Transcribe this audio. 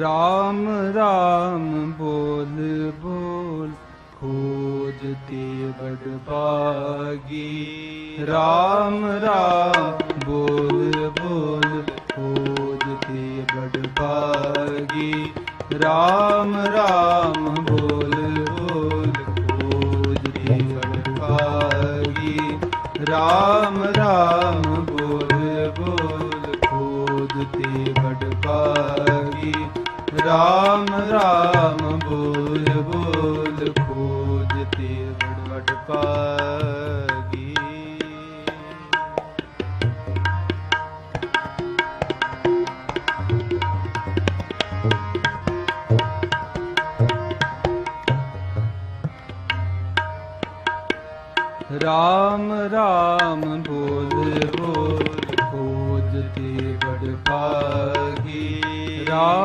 ਰਾਮ ਰਾਮ ਬੋਲ ਬੋਲ ਖੋਜਤੇ ਬੜ ਭਾਗੀ। ਰਾਮ ਰਾਮ ਬੋਲ ਬੋਲ ਖੋਜਤੇ ਬੜ ਭਾਗੀ। ਰਾਮ ਰਾਮ ਬੋਲ ਬੋਲ ਖੋਜਤੇ ਬੜ ਭਾਗੀ। ਰਾਮ ਰਾਮ ਬੋਲ ਬੋਲ ਖੋਜਤੇ ਬੜ ਭਾਗੀ। ਰਾਮ ਰਾਮ, ਬੋਲ ਬੋਲ ਖੋਜ ਤੇ ਬੜ ਭਾਗੀ ਰਾਮ ਰਾਮ, ਬੋਲ ਬੋਲ ਖੋਜਤੇ ਬੜ ਭਾਗੀ ਰਾਮ